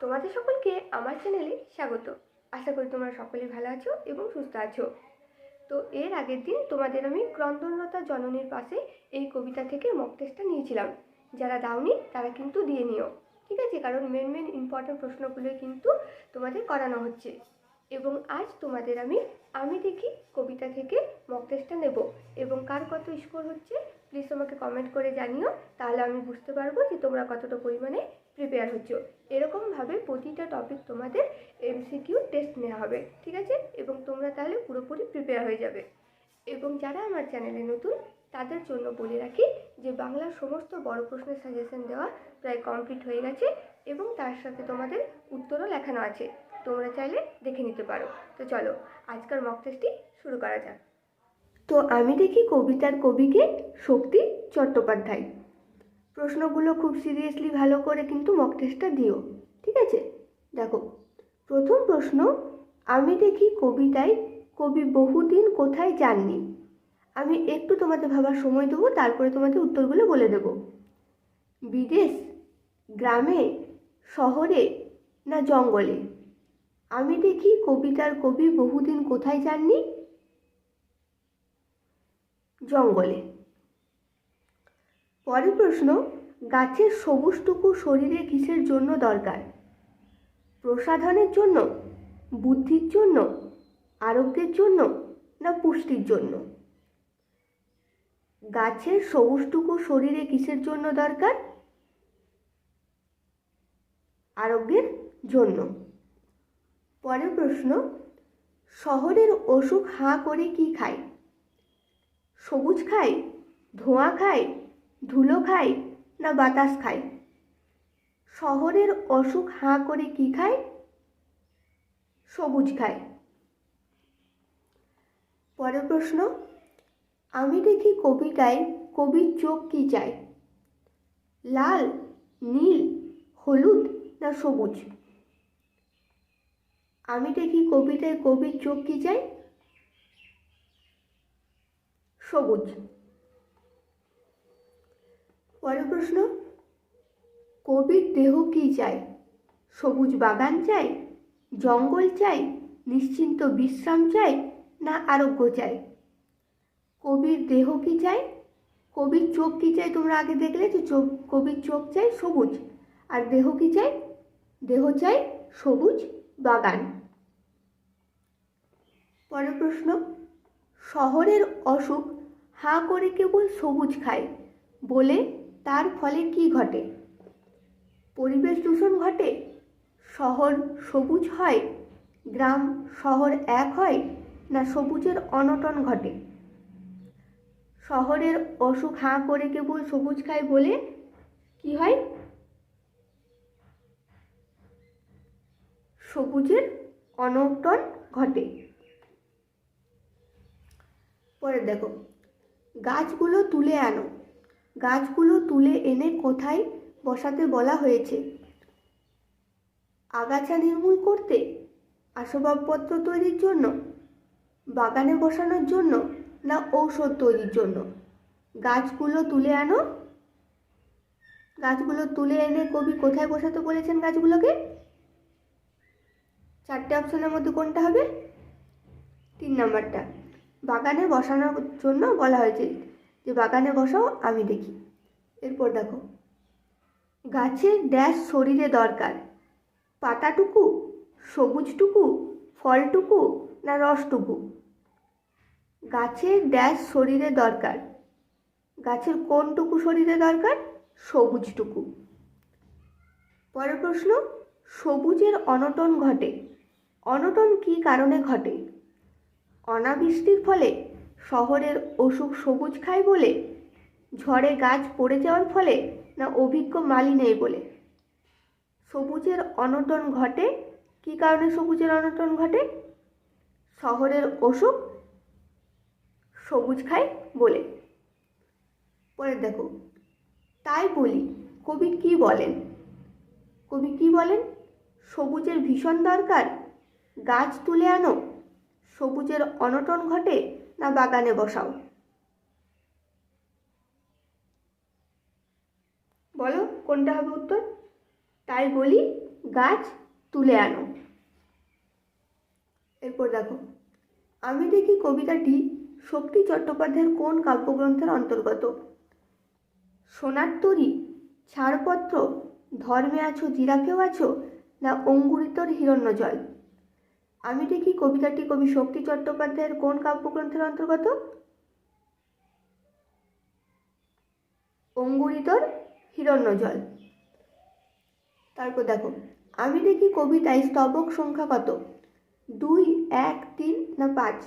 তোমাদের সকলকে আমার চ্যানেলে স্বাগত। আশা করি তোমরা সকলেই ভালো আছো এবং সুস্থ আছো। তো এর আগের দিন তোমাদের আমি ক্রন্দনলতা জননীর পাশে এই কবিতা থেকে মক টেস্টটা নিয়েছিলাম। যারা দাওনি, তারা কিন্তু দিয়ে নিও। ঠিক আছে? কারণ মেন মেন ইম্পর্টেন্ট প্রশ্নগুলো কিন্তু তোমাদের করানো হচ্ছে। এবং আজ তোমাদের আমি আমি দেখি কবিতা থেকে মক টেস্টটা নেব। এবং কার কত স্কোর হচ্ছে প্লিজ তোমাকে কমেন্ট করে জানিও, তাহলে আমি বুঝতে পারব যে তোমরা কতটা পরিমাণে প্রিপেয়ার হচ্ছ। এরকমভাবে প্রতিটা টপিক তোমাদের এমসিকিউ টেস্ট নেওয়া হবে, ঠিক আছে? এবং তোমরা তাহলে পুরোপুরি প্রিপেয়ার হয়ে যাবে। এবং যারা আমার চ্যানেলে নতুন, তাদের জন্য বলে রাখি যে বাংলার সমস্ত বড় প্রশ্নের সাজেশন দেওয়া প্রায় কমপ্লিট হয়ে গেছে এবং তার সাথে তোমাদের উত্তরও লেখানো আছে। তোমরা চাইলে দেখে নিতে পারো। তো চলো, আজকের মক টেস্টটি শুরু করা যাক। তো আমি দেখি কবিতার কবিকে শক্তি চট্টোপাধ্যায়। প্রশ্নগুলো খুব সিরিয়াসলি ভালো করে কিন্তু মক টেস্টটা দিও, ঠিক আছে? দেখো, প্রথম প্রশ্ন, আমি দেখি কবিতায় কবি বহুদিন কোথায় যাননি। আমি একটু তোমাদের ভাবার সময় দেবো, তারপরে তোমাদের উত্তরগুলো বলে দেবো। বিদেশ, গ্রামে, শহরে না জঙ্গলে? আমি দেখি কবিতার কবি বহুদিন কোথায় যাননি জঙ্গলে। পরের প্রশ্ন, গাছের সবুজটুকু শরীরে কিসের জন্য দরকার? প্রসাধনের জন্য, বুদ্ধির জন্য, আরোগ্যের জন্য, না পুষ্টির জন্য? গাছের সবুজটুকু শরীরে কিসের জন্য দরকার? আরোগ্যের জন্য। পরের প্রশ্ন, শহরের অসুখ হাঁ করে কি খায়? সবুজ খায় ধোঁয়া খায় ধুলো খায় না বাতাস খায় শহরের অসুখ হাঁ করে কি খায় সবুজ খায় পরের প্রশ্ন, আমি দেখি কবিতায় কবির চোখ কি চায় লাল, নীল, হলুদ না সবুজ? আমি দেখি কবিতায় কবির চোখ কি চাই? সবুজ। পরের প্রশ্ন, কবির দেহ কি চাই সবুজ বাগান চাই জঙ্গল চাই নিশ্চিন্ত বিশ্রাম চাই না আরোগ্য চাই কবির দেহ কি চাই কবির চোখ কি চাই তোমরা আগে দেখলে যে চোখ, কবির চোখ চাই সবুজ। আর দেহ কি চাই দেহ চাই সবুজ বাগান। পরের প্রশ্ন, শহরের অসুখ হাঁ করে কেবল সবুজ খায়, বলে তার ফলে কি ঘটে? পরিবেশ দূষণ ঘটে? শহর সবুজ হয়? গ্রাম শহর এক হয়? না সবুজের অনটন ঘটে? শহরের অসুখ হাঁ করে কেবল সবুজ খায় বলে কি হয়? সবুজের অনটন ঘটে। পরে দেখো গাছগুলো তুলে আনো। গাছগুলো তুলে এনে কোথায় বসাতে বলা হয়েছে? আগাছা নির্মূল করতে আসবাবপত্র তৈরির জন্য, বাগানে বসানোর জন্য না ঔষধ তৈরির জন্য? গাছগুলো তুলে আনো। গাছগুলো তুলে এনে কবি কোথায় বসাতে বলেছেন গাছগুলোকে? চারটে অপশনের মধ্যে কোনটা হবে? তিন নাম্বারটা। বাগানে বসানোর জন্য বলা হয়েছে যে বাগানে বসাও, আমি দেখি। এরপর দেখো, গাছের ড্যাশ শরীরে দরকার। পাতাটুকু, সবুজটুকু, ফলটুকু না রসটুকু? গাছের ড্যাশ শরীরে দরকার। গাছের কোনটুকু শরীরে দরকার? সবুজটুকু। পরের প্রশ্ন, সবুজের অনটন ঘটে। অনটন কী কারণে ঘটে? অনাবৃষ্টির ফলে শহরের অসুখ সবুজ খায় বলে, ঝড়ে গাছ পড়ে যাওয়ার ফলে না অভিজ্ঞ মালি নেই বলে। সবুজের অনটন ঘটে? কী কারণে সবুজের অনটন ঘটে? শহরের অসুখ সবুজ খায় বলে। পরে দেখো, তাই বলি, কবি কি বলেন? কবি কি বলেন? সবুজের ভীষণ দরকার, গাছ তুলে আনো সবুজের অনটন ঘটে না বাগানে বসাও? বলো, কোনটা হবে উত্তর? তাই বলি, গাছ তুলে আনো। এরপর দেখো, আমি দেখি কবিতাটি শক্তি চট্টোপাধ্যায়ের কোন কাব্যগ্রন্থের অন্তর্গত? সোনার তরী, ছাড়পত্র, ধর্মে আছো, জিরাফেও আছো, না অঙ্গুরিতর হিরণ্য জল আমি দেখি কবিতাটি কবি শক্তি চট্টোপাধ্যায়ের কোন কাব্যগ্রন্থের অন্তর্গত? অঙ্গুরিতর হিরণ্য জল তারপর দেখো, আমি দেখি কবিতায় স্তবক সংখ্যা কত? দুই, এক, তিন না পাঁচ?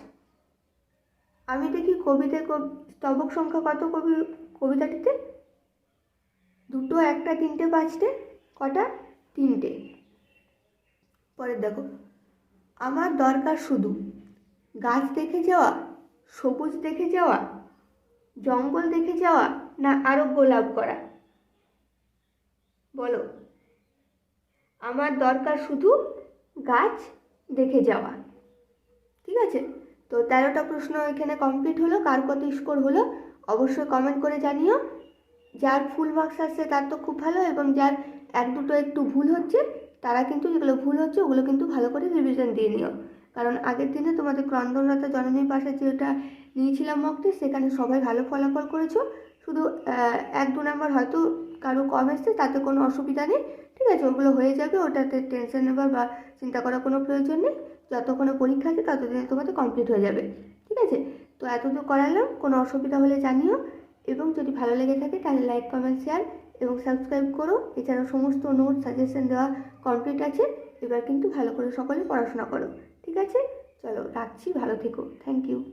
আমি দেখি কবিতায় কব- স্তবক সংখ্যা কত কবি কবিতাটিতে? দুটো, একটা, তিনটে, পাঁচটে, কটা, তিনটে। পরে দেখো আমার দরকার শুধু গাছ দেখে যাওয়া, সবুজ দেখে যাওয়া, জঙ্গল দেখে যাওয়া না আরোগ্য লাভ করা? বলো, আমার দরকার শুধু গাছ দেখে যাওয়া। ঠিক আছে? তো তেরোটা প্রশ্ন এখানে কমপ্লিট হলো, কার কত স্কোর হলো অবশ্যই কমেন্ট করে জানিও। যার ফুল মার্কস আসছে তার তো খুব ভালো এবং যার এক দুটো একটু ভুল হচ্ছে তারা কিন্তু যেগুলো ভুল হচ্ছে, ওগুলো কিন্তু ভালো করে রিভিশন দিয়ে নিও। কারণ আগের দিনে তোমাদের ক্রন্দনলতা জননীর পাশে যেটা নিয়েছিলাম মক টেস্ট সেখানে সবাই ভালো ফলাফল করেছ। শুধু এক দু নাম্বার হয়তো কারও কম এসছে, তাতে কোনো অসুবিধা নেই, ঠিক আছে? ওগুলো হয়ে যাবে, ওটাতে টেনশন নেবার বা চিন্তা করার কোনো প্রয়োজন নেই। যতক্ষণে পরীক্ষা আছে, ততদিনে তোমাদের কমপ্লিট হয়ে যাবে, ঠিক আছে? তো এতদূর করালাম, কোনো অসুবিধা হলে জানিও। এবং যদি ভালো লেগে থাকে, তাহলে লাইক কমেন্ট শেয়ার এবং সাবস্ক্রাইব করো। এছাড়াও সমস্ত নোট সাজেশন দেওয়া কমপ্লিট আছে। এবার কিন্তু ভালো করে সকলে পড়াশোনা করো। ঠিক আছে? চলো রাখছি। ভালো থেকো। Thank you